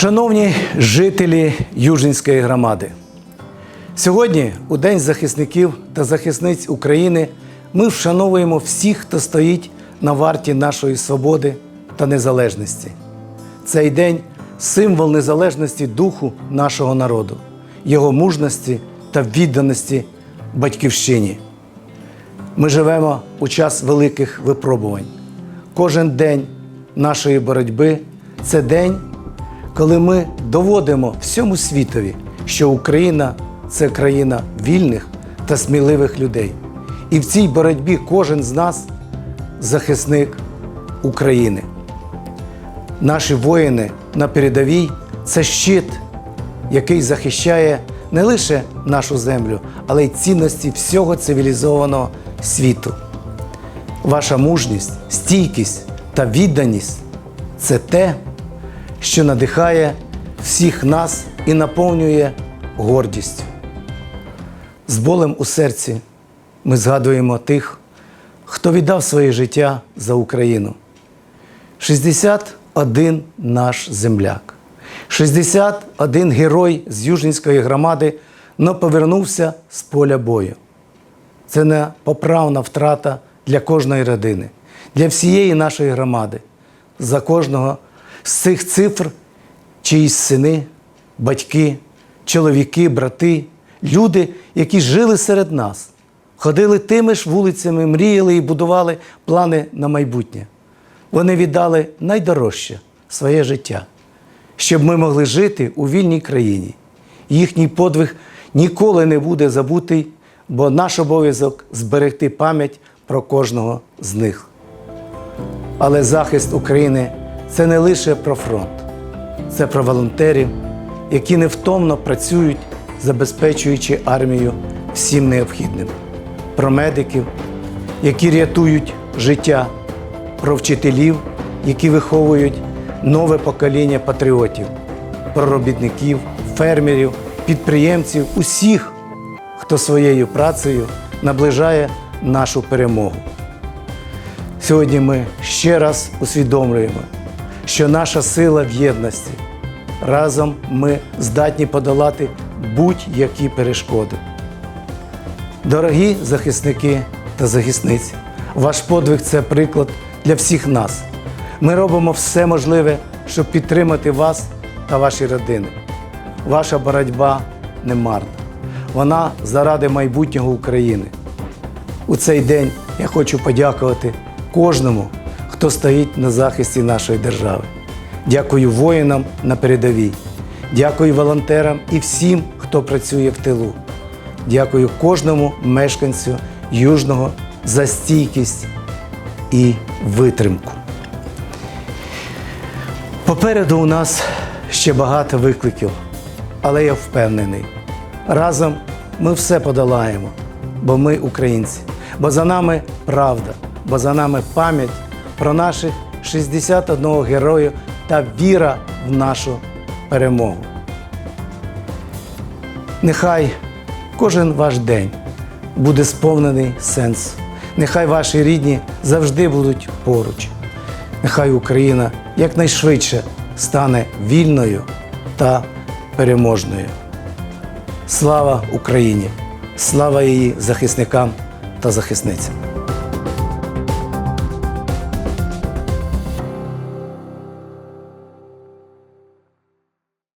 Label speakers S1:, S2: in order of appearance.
S1: Шановні жителі Южинської громади, сьогодні, у День захисників та захисниць України, ми вшановуємо всіх, хто стоїть на варті нашої свободи та незалежності. Цей день символ незалежності духу нашого народу, його мужності та відданості батьківщині. Ми живемо у час великих випробувань. Кожен день нашої боротьби це день, коли ми доводимо всьому світові, що Україна це країна вільних та сміливих людей. І в цій боротьбі кожен з нас захисник України. Наші воїни на передовій це щит, який захищає не лише нашу землю, але й цінності всього цивілізованого світу. Ваша мужність, стійкість та відданість це те, що надихає всіх нас і наповнює гордістю. З болем у серці ми згадуємо тих, хто віддав своє життя за Україну. 61 наш земляк, 61 герой з Южнінської громади, но повернувся з поля бою. Це непоправна втрата для кожної родини, для всієї нашої громади. За кожного з цих цифр чиїсь сини, батьки, чоловіки, брати, люди, які жили серед нас, ходили тими ж вулицями, мріяли і будували плани на майбутнє. Вони віддали найдорожче своє життя, щоб ми могли жити у вільній країні. Їхній подвиг ніколи не буде забутий, бо наш обов'язок зберегти пам'ять про кожного з них. Але захист України це не лише про фронт, це про волонтерів, які невтомно працюють, забезпечуючи армію всім необхідним, про медиків, які рятують життя, про вчителів, які виховують нове покоління патріотів, про робітників, фермерів, підприємців, усіх, хто своєю працею наближає нашу перемогу. Сьогодні ми ще раз усвідомлюємо, що наша сила в єдності. Разом ми здатні подолати будь-які перешкоди. Дорогі захисники та захисниці, ваш подвиг це приклад для всіх нас. Ми робимо все можливе, щоб підтримати вас та ваші родини. Ваша боротьба не марна. Вона заради майбутнього України. У цей день я хочу подякувати кожному, хто стоїть на захисті нашої держави. Дякую воїнам на передовій. Дякую волонтерам і всім, хто працює в тилу. Дякую кожному мешканцю Южного за стійкість і витримку. Попереду у нас ще багато викликів, але я впевнений, разом ми все подолаємо, бо ми українці, бо за нами правда, бо за нами пам'ять про наших 61 героїв та віра в нашу перемогу. Нехай кожен ваш день буде сповнений сенсу. Нехай ваші рідні завжди будуть поруч. Нехай Україна якнайшвидше стане вільною та переможною. Слава Україні! Слава її захисникам та захисницям!